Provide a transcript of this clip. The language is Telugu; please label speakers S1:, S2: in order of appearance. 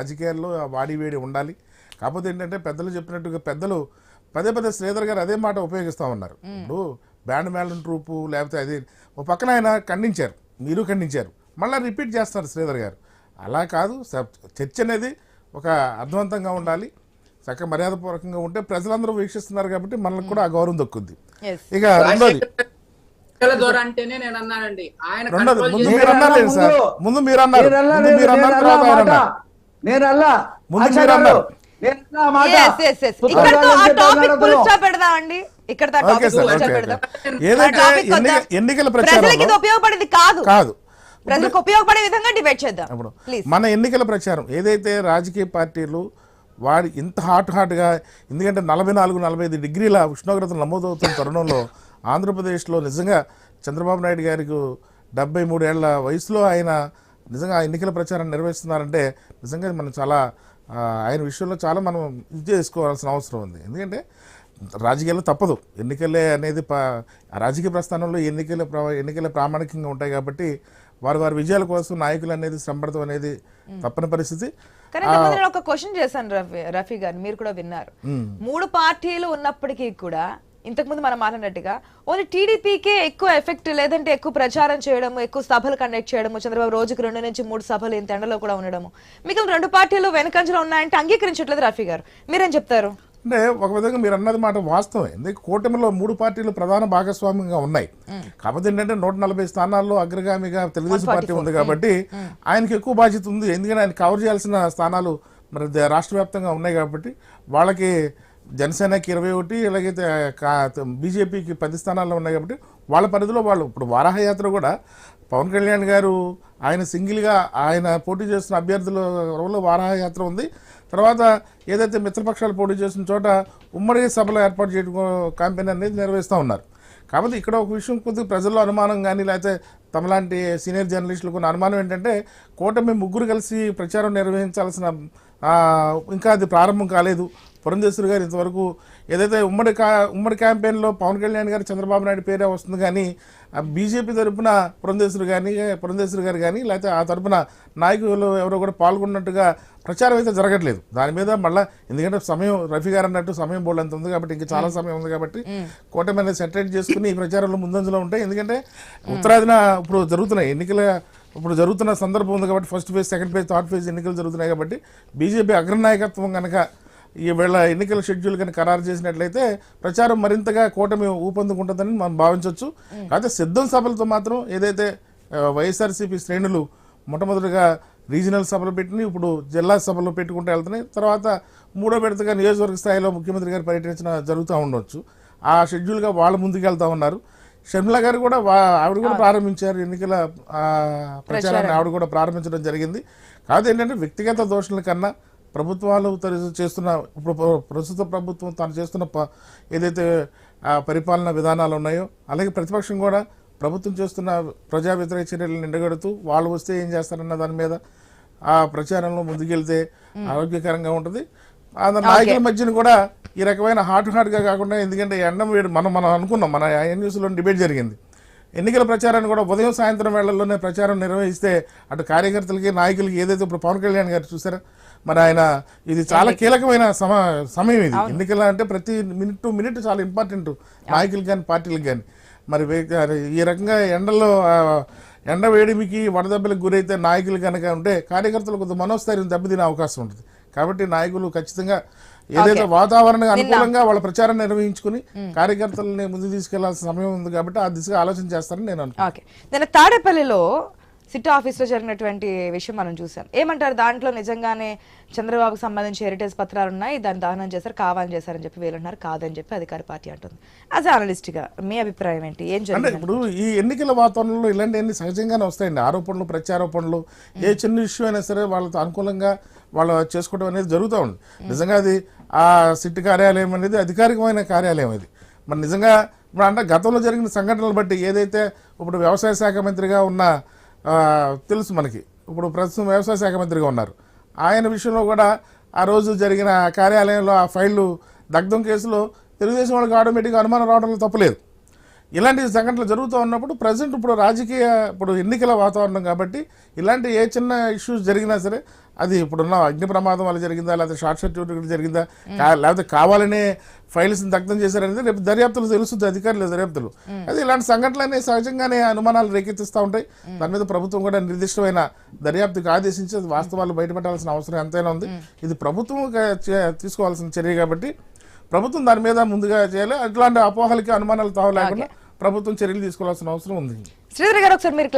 S1: రాజకీయాల్లో ఆ వాడి వేడి ఉండాలి. కాకపోతే ఏంటంటే పెద్దలు చెప్పినట్టుగా పెద్దలు పదే పదే శ్రీధర్ గారు అదే మాట ఉపయోగిస్తూ ఉన్నారు. ఇప్పుడు బ్యాండ్ మేళం ట్రూపు లేకపోతే అది ఒక పక్కన ఆయన ఖండించారు. మీరు ఖండించారు. మళ్ళీ రిపీట్ చేస్తారు శ్రీధర్ గారు. అలా కాదు. చర్చ అనేది ఒక అర్థవంతంగా ఉండాలి. చక్కగా మర్యాదపూర్వకంగా ఉంటే ప్రజలందరూ వీక్షిస్తున్నారు కాబట్టి మనకు కూడా ఆ గౌరవం దక్కుద్ది. ఇక రెండోది.
S2: ఎన్నికల ద్వారా అంటేనే నేను అన్నానండి. ఆయన
S1: రెండోది. ముందు మీరు అన్నారు ముందు మీరు అన్నారు. ముందు మీరు అన్నారు తర్వాత ఆయన అన్నారు.
S3: నేను అల్లా
S4: ఇక్కడ.
S1: ఎన్నికల
S4: ఉపయోగపడేది కాదు.
S1: కాదు.
S4: ప్రజలకు ఉపయోగపడే విధంగా డిబేట్ చేద్దాం.
S1: ఇప్పుడు
S4: ప్లీజ్
S1: మన ఎన్నికల ప్రచారం ఏదైతే రాజకీయ పార్టీలు వాడి ఇంత హాట్ హాట్గా ఎందుకంటే నలభై నాలుగు నలభై ఐదు డిగ్రీల ఉష్ణోగ్రతలు నమోదవుతున్న తరుణంలో ఆంధ్రప్రదేశ్లో నిజంగా చంద్రబాబు నాయుడు గారికి డెబ్బై మూడేళ్ళ వయసులో ఆయన నిజంగా ఎన్నికల ప్రచారం నిర్వహిస్తున్నారంటే నిజంగా మనం చాలా ఆయన విషయంలో చాలా మనం ఇది చేసుకోవాల్సిన అవసరం ఉంది. ఎందుకంటే రాజకీయాలు తప్పదు. ఎన్నికలే అనేది రాజకీయ ప్రస్థానంలో ఎన్నికల ఎన్నికలే ప్రామాణికంగా ఉంటాయి కాబట్టి వారి వారి విజయాల కోసం నాయకులు అనేది శ్రమపడతాం అనేది తప్పని పరిస్థితి.
S4: ఒక క్వశ్చన్ చేశాను రఫీ రఫీ గారు మీరు కూడా విన్నారు. మూడు పార్టీలు ఉన్నప్పటికీ కూడా ఇంతకుముందు మనం మాట్లాడినట్టుగా ఓన్లీ టీడీపీకే ఎక్కువ ఎఫెక్ట్ లేదంటే ఎక్కువ ప్రచారం చేయడము ఎక్కువ సభలు కండక్ట్ చేయడము చంద్రబాబు రోజుకు రెండు నుంచి మూడు సభలు ఇంత ఎండలో కూడా ఉండడము. మిగిలిన రెండు పార్టీలు వెనకంజలో ఉన్నాయంటే అంగీకరించట్లేదు రఫీ గారు. మీరేం చెప్తారు?
S1: అంటే ఒక విధంగా మీరు అన్నది మాట వాస్తవం. ఎందుకంటే కూటమిలో మూడు పార్టీలు ప్రధాన భాగస్వామ్యంగా ఉన్నాయి. కాకపోతే ఏంటంటే నూట నలభై స్థానాల్లో అగ్రగామిగా తెలుగుదేశం పార్టీ ఉంది కాబట్టి ఆయనకి ఎక్కువ బాధ్యత ఉంది. ఎందుకంటే ఆయన కవర్ చేయాల్సిన స్థానాలు మరి రాష్ట్ర వ్యాప్తంగా ఉన్నాయి కాబట్టి వాళ్ళకి జనసేనకి ఇరవై ఒకటి ఎలాగైతే బీజేపీకి పది స్థానాల్లో ఉన్నాయి కాబట్టి వాళ్ళ పరిధిలో వాళ్ళు. ఇప్పుడు వారాహయాత్ర కూడా పవన్ కళ్యాణ్ గారు ఆయన సింగిల్గా ఆయన పోటీ చేస్తున్న అభ్యర్థుల వరలో వారాహయాత్ర ఉంది. తర్వాత ఏదైతే మిత్రపక్షాలు పోటీ చేస్తున్న చోట ఉమ్మడి సభలు ఏర్పాటు చేయడం క్యాంపెయిన్ అనేది నిర్వహిస్తూ ఉన్నారు. కాబట్టి ఇక్కడ ఒక విషయం కొద్దిగా ప్రజల్లో అనుమానం కానీ లేకపోతే తమలాంటి సీనియర్ జర్నలిస్టులకు ఉన్న అనుమానం ఏంటంటే కూటమి ముగ్గురు కలిసి ప్రచారం నిర్వహించాల్సిన ఇంకా అది ప్రారంభం కాలేదు. పురంధేశ్వరి గారు ఇంతవరకు ఏదైతే ఉమ్మడి కా ఉమ్మడి క్యాంపెయిన్లో పవన్ కళ్యాణ్ గారు చంద్రబాబు నాయుడు పేరే వస్తుంది కానీ బీజేపీ తరపున పురంధేశ్వరి కానీ పురంధేశ్వరి గారు కానీ లేకపోతే ఆ తరపున నాయకులు ఎవరో కూడా పాల్గొన్నట్టుగా ప్రచారం అయితే జరగట్లేదు. దాని మీద మళ్ళీ ఎందుకంటే సమయం రఫీ గారు అన్నట్టు సమయం బోర్డు అంత ఉంది కాబట్టి ఇంకా చాలా సమయం ఉంది కాబట్టి కూటమి అనేది సెటరేట్ చేసుకుని ఈ ప్రచారంలో ముందంజలో ఉంటాయి. ఎందుకంటే ఉత్తరాదిన ఇప్పుడు జరుగుతున్నాయి. ఎన్నికల ఇప్పుడు జరుగుతున్న సందర్భం ఉంది కాబట్టి first phase second phase third phase ఎన్నికలు జరుగుతున్నాయి కాబట్టి బీజేపీ అగ్రనాయకత్వం కనుక ఈ వేళ ఎన్నికల షెడ్యూల్ కనుక ఖరారు చేసినట్లయితే ప్రచారం మరింతగా కూటమి ఊపందుకుంటుందని మనం భావించవచ్చు కాకపోతే సిద్ధం సభలతో మాత్రం ఏదైతే వైఎస్ఆర్సీపీ శ్రేణులు మొట్టమొదటిగా రీజనల్ సభలు పెట్టినాయి ఇప్పుడు జిల్లా సభలు పెట్టుకుంటూ వెళ్తున్నాయి. తర్వాత మూడో విడతగా నియోజకవర్గ స్థాయిలో ముఖ్యమంత్రి గారు పర్యటించిన జరుగుతూ ఉండొచ్చు. ఆ షెడ్యూల్గా వాళ్ళు ముందుకు వెళ్తా ఉన్నారు. షర్మిల గారు కూడా ఆవిడ కూడా ప్రారంభించారు ఎన్నికల ప్రచారాన్ని ఆవిడ కూడా ప్రారంభించడం జరిగింది. కాదు ఏంటంటే వ్యక్తిగత దోషుల కన్నా ప్రభుత్వాలు చేస్తున్న ఇప్పుడు ప్ర- ప్రస్తుత ప్రభుత్వం తాను చేస్తున్న ప- ఏదైతే పరిపాలన విధానాలు ఉన్నాయో అలాగే ప్రతిపక్షం కూడా ప్రభుత్వం చేస్తున్న ప్రజా వ్యతిరేక చర్యలను ఎండగడుతూ వాళ్ళు వస్తే ఏం చేస్తారన్న దాని మీద ఆ ప్రచారంలో ముందుకెళ్తే ఆరోగ్యకరంగా ఉంటుంది. ఆ నాయకుల మధ్యన కూడా ఈ రకమైన హాట్ హాట్గా కాకుండా ఎందుకంటే ఎండ వేడి మనం మనం అనుకున్నాం మన న్యూస్లో డిబేట్ జరిగింది. ఎన్నికల ప్రచారాన్ని కూడా ఉదయం సాయంత్రం వేళల్లోనే ప్రచారం నిర్వహిస్తే అటు కార్యకర్తలకి నాయకులకి ఏదైతే ఇప్పుడు పవన్ కళ్యాణ్ గారు చూసారా? మరి ఆయన ఇది చాలా కీలకమైన సమ సమయం ఇది. ఎన్నికల అంటే ప్రతి మినిట్ టు మినిట్ చాలా ఇంపార్టెంట్. నాయకులకు కానీ పార్టీలకు కానీ మరి ఈ రకంగా ఎండలో ఆ, ఎండ వేడిమికి వడదెబ్బలకు గురైతే నాయకులు కనుక ఉంటే కార్యకర్తలు కొంత మనోస్థైర్యం దెబ్బతినే అవకాశం ఉంటుంది. కాబట్టి నాయకులు ఖచ్చితంగా ఏదైతే వాతావరణ అనుకూలంగా వాళ్ళ ప్రచారం నిర్వహించుకుని కార్యకర్తలని ముందు తీసుకెళ్ళాల్సిన సమయం ఉంది కాబట్టి ఆ దిశగా ఆలోచన చేస్తారని నేను అనుకుంటున్నాను.
S4: తాడేపల్లిలో సిటీ ఆఫీస్లో జరిగినటువంటి విషయం మనం చూసాం. ఏమంటారు? దాంట్లో నిజంగానే చంద్రబాబుకు సంబంధించి హెరిటేజ్ పత్రాలు ఉన్నాయి. దాన్ని దహనం చేశారు కావాలని చేశారని చెప్పి వీళ్ళన్నారు కాదని చెప్పి అధికార పార్టీ అంటుంది. యాజ్ అనలిస్ట్గా మీ అభిప్రాయం ఏంటి? ఏం జరిగింది
S1: ఇప్పుడు ఈ ఎన్నికల వాతావరణంలో ఇలాంటివన్నీ సహజంగానే వస్తాయండి. ఆరోపణలు ప్రత్యారోపణలు ఏ చిన్న ఇష్యూ అయినా సరే వాళ్ళతో అనుకూలంగా వాళ్ళు చేసుకోవడం అనేది జరుగుతూ ఉంది. నిజంగా అది ఆ సిట్ కార్యాలయం అనేది అధికారికమైన కార్యాలయం అది. మరి నిజంగా ఇప్పుడు అంటే గతంలో జరిగిన సంఘటనలు బట్టి ఏదైతే ఇప్పుడు వ్యవసాయ శాఖ మంత్రిగా ఉన్న తెలుసు మనకి. ఇప్పుడు ప్రస్తుతం వ్యవసాయ శాఖ మంత్రిగా ఉన్నారు. ఆయన విషయంలో కూడా ఆ రోజు జరిగిన కార్యాలయంలో ఆ ఫైళ్ళు దగ్ధం కేసులో తెలుగుదేశం వాళ్ళకి ఆటోమేటిక్గా అనుమానం రావడంలో తప్పలేదు. ఇలాంటి సంఘటనలు జరుగుతూ ఉన్నప్పుడు ప్రజెంట్ ఇప్పుడు రాజకీయ ఇప్పుడు ఎన్నికల వాతావరణం కాబట్టి ఇలాంటి ఏ చిన్న ఇష్యూస్ జరిగినా సరే అది ఇప్పుడున్న అగ్ని ప్రమాదం వల్ల జరిగిందా లేకపోతే షార్ట్ సర్క్యూట్ జరిగిందా లేకపోతే కావాలనే ఫైల్స్ దగ్ధం చేశారనేది రేపు దర్యాప్తులు తెలుస్తుంది అధికారులు దర్యాప్తులు. అది ఇలాంటి సంఘటనలు అనేవి సహజంగానే అనుమానాలు రేకెత్తిస్తూ ఉంటాయి. దాని మీద ప్రభుత్వం కూడా నిర్దిష్టమైన దర్యాప్తుకు ఆదేశించి వాస్తవాలు బయటపెట్టాల్సిన అవసరం ఎంతైనా ఉంది. ఇది ప్రభుత్వం తీసుకోవాల్సిన చర్య కాబట్టి ప్రభుత్వం దాని మీద ముందుగా చేయాలి. అట్లాంటి అపోహలకి అనుమానాలు తావు లేకుండా ప్రభుత్వం చర్యలు తీసుకోవాల్సిన అవసరం ఉంది.
S4: శ్రీధర్ గారు ఒకసారి మీరు